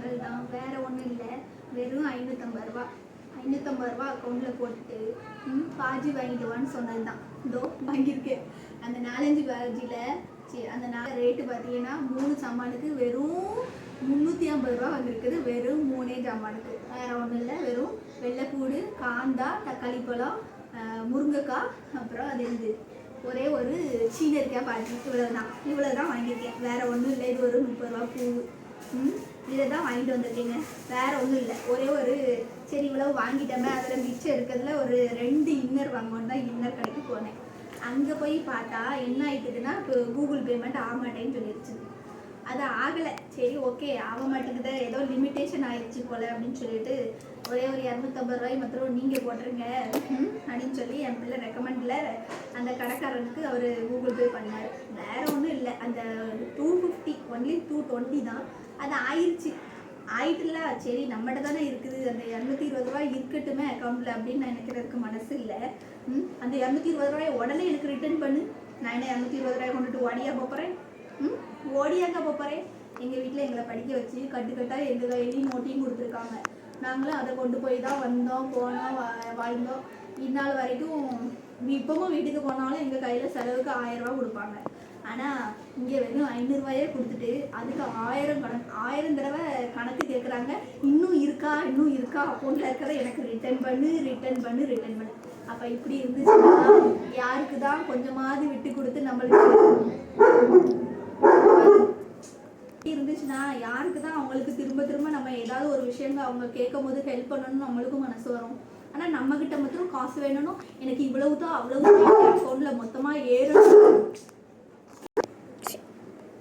குரல் தான் வேற ஒன்றும் இல்லை. வெறும் ஐநூற்றம்பது ரூபா. ஐநூற்றம்பது ரூபா அக்கௌண்ட்டில் போட்டுட்டு ம், பாஜி வாங்கிட்டு வான்னு சொன்னது தான் இதோ வாங்கியிருக்கேன் அந்த நாலஞ்சு பாஜியில் சரி அந்த நாலு ரேட்டு பார்த்தீங்கன்னா மூணு சாமானுக்கு வெறும் முந்நூற்றி ஐம்பது ரூபா வந்திருக்குது வெறும் மூணே சாமானுக்கு. வேற ஒன்றும் இல்லை. வெறும் வெள்ளைப்பூடு காந்தா தக்காளி பழம் முருங்கைக்காய் அப்புறம் அது இருந்து ஒரே ஒரு சீனரிக்காய் பாட்டி இவ்வளோ தான் இவ்வளோ தான் வாங்கியிருக்கேன். வேற ஒன்றும் இல்லை. இது ஒரு முப்பது ரூபா பூ. ம் இதை தான் வாங்கிட்டு வந்திருக்கீங்க. வேற ஒன்றும் இல்லை. ஒரே ஒரு சரி இவ்வளோ வாங்கிட்டோமே அதில் மிச்சம் இருக்கிறதுல ஒரு ரெண்டு இன்னர் வாங்கணும் தான் இன்னர் கடைக்கு போனேன். அங்கே போய் பார்த்தா என்ன ஆயிட்டுதுன்னா இப்போ கூகுள் பேமெண்ட் ஆக மாட்டேன்னு சொல்லிடுச்சு அது ஆகலை. சரி ஓகே ஆக மாட்டேங்குது. ஏதோ லிமிட்டேஷன் ஆயிடுச்சு போல அப்படின்னு சொல்லிட்டு ஒரே ஒரு இரநூத்தம்பது ரூபாய் மாத்திரம் நீங்கள் போட்டுருங்க. அப்படின்னு சொல்லி என் பிள்ளை ரெக்கமெண்டில் அந்த கடைக்காரனுக்கு அவர் கூகுள் பே பண்ணார். வேற ஒன்றும் இல்லை. அந்த two fifty only two twenty தான். அது ஆயிடுச்சு ஆயிட்டுல சரி நம்மகிட்ட தானே இருக்குது. அந்த இரநூத்தி இருபது ரூபாய் இருக்கட்டுமே அக்கௌண்ட்டில் அப்படின்னு நான் நினைக்கிறதுக்கு மனசு இல்லை. ம், அந்த இரநூத்தி இருபது ரூபாய் உடனே எனக்கு ரிட்டர்ன் பண்ணு. நான் என்ன இரநூத்தி இருபது ரூபாய் கொண்டுட்டு ஓடியா போகிறேன் ம் ஓடியாங்க போகிறேன் எங்கள் வீட்டில் எங்களை படிக்க வச்சு கட்டு கட்டாக எங்கள் கையிலையும் நோட்டையும் கொடுத்துருக்காங்க. நாங்களும் அதை கொண்டு போய் தான் வந்தோம் போனோம் வா- வாழ்ந்தோம். இந்நாள் வரைக்கும் இப்பவும் வீட்டுக்கு போனாலும் எங்கள் கையில் செலவுக்கு ஆயிரம் ரூபா கொடுப்பாங்க. ஆனால் இங்கே வெறும் ஐநூறுரூவாயே கொடுத்துட்டு அதுக்கு ஆயிரம் கணக்கு ஆயிரம் தடவை கணக்கு கேட்குறாங்க இன்னும் இருக்கா இன்னும் இருக்கா? அக்கௌண்ட்டில் இருக்கிறத எனக்கு ரிட்டர்ன் பண்ணு ரிட்டர்ன் பண்ணு ரிட்டர்ன் பண்ணு. அப்போ இப்படி இருந்துச்சுன்னா யாருக்கு தான் கொஞ்சமாவது விட்டு கொடுத்து நம்மளுக்கு இப்படி இருந்துச்சுன்னா யாருக்கு தான் அவங்களுக்கு திரும்ப திரும்ப நம்ம ஏதாவது ஒரு விஷயங்கள் அவங்க கேட்கும் போது ஹெல்ப் பண்ணணும்னு நம்மளுக்கும் மனசு வரும். ஆனால் நம்ம கிட்ட மட்டும் காசு வேணும்னும் எனக்கு இவ்வளவு தான் அவ்வளவு தான் ஃபோனில் மொத்தமாக ஏறணும்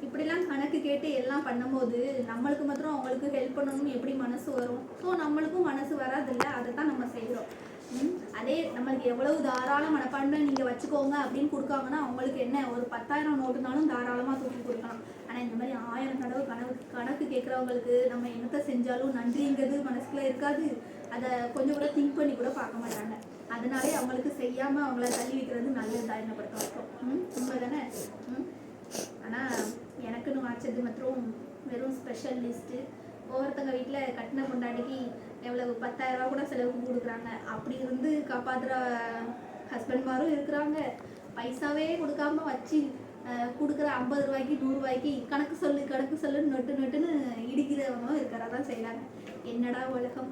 இப்படிலாம் கணக்கு இதெல்லாம் பண்ணும்போது நம்மளுக்கு மாத்திரம் அவங்களுக்கு ஹெல்ப் பண்ணணும்னு எப்படி மனசு வரும்? ஸோ நம்மளுக்கும் மனசு வராதில்ல? அதை தான் நம்ம செய்கிறோம் ம், அதே நம்மளுக்கு எவ்வளவு தாராள மனப்பான்மை நீங்கள் வச்சுக்கோங்க அப்படின்னு கொடுக்காங்கன்னா அவங்களுக்கு என்ன? ஒரு பத்தாயிரம் நோட்டுனாலும் தாராளமாக தூக்கி கொடுக்கலாம். ஆனால் இந்த மாதிரி ஆயிரம் தடவை கணக்கு கணக்கு கேட்குறவங்களுக்கு நம்ம என்னத்தை செஞ்சாலும் நன்றிங்கிறது மனசுக்குள்ள இருக்காது. அதை கொஞ்சம் கூட திங்க் பண்ணி கூட பார்க்க மாட்டாங்க. அதனாலே அவங்களுக்கு செய்யாமல் அவங்கள தள்ளி வைக்கிறது நல்லது தான் என்ன பொறுத்த வரைக்கும் ம் உண்மை தானே எனக்குன்னு மற்றும் வெறும் ஸ்பெஷல் லிஸ்ட்டு ஒவ்வொருத்தங்க வீட்டில் கட்டின கொண்டாடிக்கு எவ்வளவு? பத்தாயிரரூபா கூட செலவுக்கு கொடுக்குறாங்க. அப்படி இருந்து காப்பாற்றுற ஹஸ்பண்ட்மாரும் இருக்கிறாங்க. பைசாவே கொடுக்காம வச்சு கொடுக்குற ஐம்பது ரூபாய்க்கு நூறுரூவாய்க்கு கணக்கு சொல்லு கணக்கு சொல்லுன்னு நொட்டு நொட்டுன்னு இடிக்கிறவங்களும் இருக்கிறதா செய்கிறாங்க என்னடா உலகம்?